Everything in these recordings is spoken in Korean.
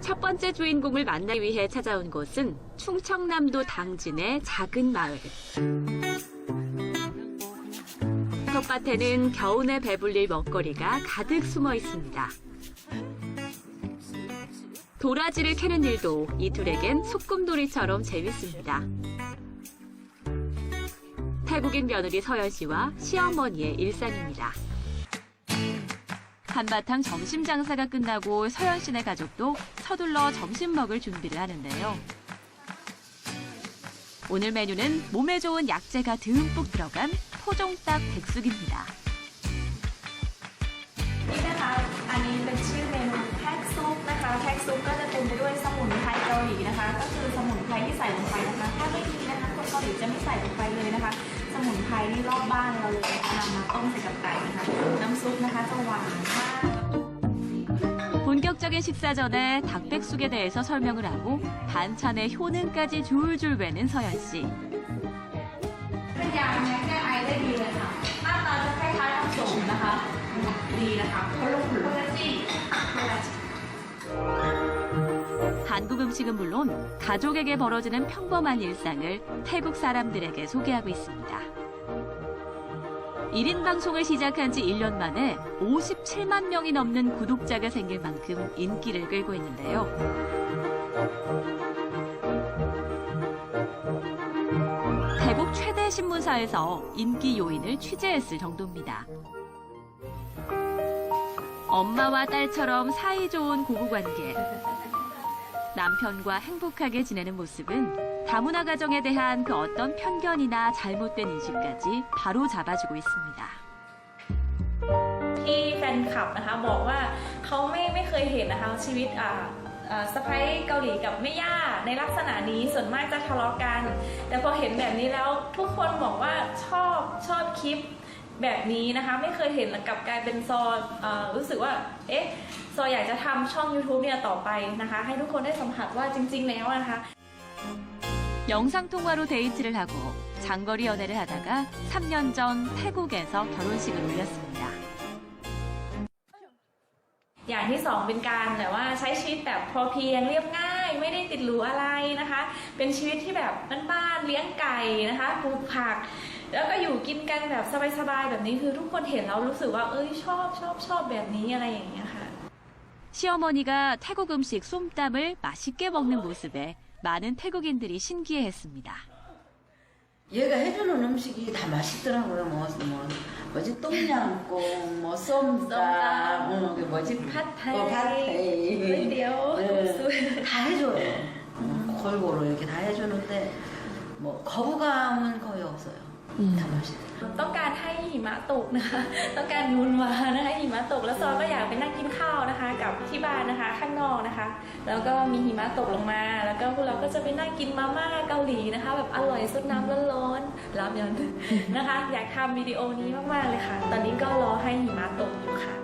첫 번째 주인공을 만나기 위해 찾아온 곳은 충청남도 당진의 작은 마을. 텃밭에는 겨우내 배불릴 먹거리가 가득 숨어 있습니다. 도라지를 캐는 일도 이 둘에겐 소꿉놀이처럼 재밌습니다. 태국인 며느리 서연 씨와 시어머니의 일상입니다. 한바탕 점심 장사가 끝나고 서연 씨네 가족도 서둘러 점심 먹을 준비를 하는데요. 오늘 메뉴는 몸에 좋은 약재가 듬뿍 들어간 토종닭 백숙입니다. นี่นะคะ อันนี้เป็นชื่อเมนูแท็กซุปนะคะ แท็กซุปก็จะเต็มไปด้วยสมุนไพรเกาหลีนะคะ ก็คือสมุนไพรที่ใส่ลงไปนะคะ ถ้าไม่มีนะคะ คนเกาหลีจะไม่ใส่ลงไปเลยนะคะ สมุนไพรนี่รอบบ้านเราเลยนะคะนำมาต้มใส่กับไก่นะคะ น้ำ ซุปนะคะจะหวานมาก 본격적인 식사 전에 닭백숙에 대해서 설명을 하고 반찬에 효능까지 줄줄 매는 서연 씨. เป็นยาแก้แก้ไอได้ดีเลยค่ะ หน้าตาจะคล้ายๆน้ำส้มนะคะ ดีนะคะโคโลโคลาจิโคลาจิ 한국 음식은 물론 가족에게 벌어지는 평범한 일상을 태국 사람들에게 소개하고 있습니다. 1인 방송을 시작한 지 1년 만에 57만 명이 넘는 구독자가 생길 만큼 인기를 끌고 있는데요. 태국 최대 신문사에서 인기 요인을 취재했을 정도입니다. 엄마와 딸처럼 사이좋은 고부관계. 남편과 행복하게 지내는 모습은 다문화 가정에 대한 그 어떤 편견이나 잘못된 인식까지 바로 잡아주고 있습니다. ที่แฟนคลับนะคะบอกว่าเขาไม่ไม่เคยเห็นนะคะชีวิตอ่าอ่าสะพ้ายเกาหลีกับแม่ย่าในลักษณะนี้ส่วนมากจะทะเลาะกัน แต่พอเห็นแบบนี้แล้วทุกคนบอกว่าชอบชอบคลิปแบบนี้นะคะไม่เคยเห็นแล้วกลับกลายเป็นซอเอ่อรู้สึกว่าเอ๊ะซออยากจะทำช่อง YouTube เนี่ยต่อไปนะคะ ให้ทุกคนได้สัมผัสว่าจริง ๆ แล้วนะคะ 영상 통화로 데이트를 하고 장거리 연애를 하다가 3년 전 태국에서 결혼식을 올렸습니다. อย่างที่สองเป็นการแบบว่าใช้ชีวิตแบบพอเพียงเรียบง่าย ไม่ได้ติดหรูอะไรนะคะ เป็นชีวิตที่แบบบ้านๆเลี้ยงไก่นะคะปลูกผัก แล้วก็อยู่กินกันแบบสบายๆแบบนี้คือทุกคนเห็นแล้วรู้สึกว่าเอ้ยชอบชอบชอบแบบนี้อะไรอย่างเงี้ยค่ะ 시어머니가 태국 음식 솜땀을 맛있게 먹는 모습에 많은 태국인들이 신기해했습니다. 얘가 해주는 음식이 다 맛있더라고요. 뭐, 뭐, 뭐지, 똠양꿍, 뭐, 쏨땀, 어, 그 뭐지, 팟타이, 어, 팟타이. 꿀띠요, 네, 국수. 다 해줘요. 음, 골고루 이렇게 다 해주는데, 뭐, 거부감은 거의 없어요. 다 맛있어요. ต้องการให้หิมะตกนะคะ ต้องการนูนวานะคะหิมะตกแล้วซอก็อยากไปนั่งกินข้าวนะคะ กับที่บ้านนะคะ ข้างนอกนะคะ แล้วก็มีหิมะตกลงมา แล้ว ก็พวกเราก็จะไปนั่งกินมาม่าเกาหลีนะคะ แบบอร่อยสดน้ำร้อนๆรับยันนะคะ อยากทำวิดีโอนี้มากๆเลยค่ะ ตอนนี้ก็รอให้หิมะตกอยู่ค่ะ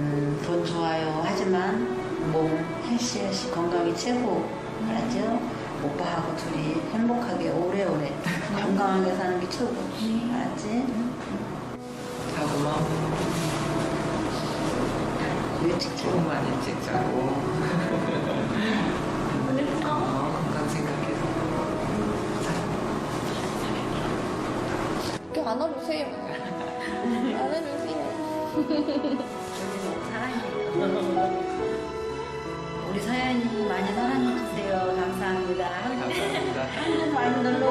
음, 돈 좋아요. 하지만, 몸, 헬시, 건강이 최고. 알았죠? 오빠하고 둘이 행복하게 오래오래 건강하게 사는 게 최고. 알았지? 하고만 왜 찍자? 조금 많이 찍자고 안아주세요. 안아주세요. 여기는 사랑이에요. 우리 서연이 많이 사랑해주세요. 감사합니다. 감사합니다. 많이 놀러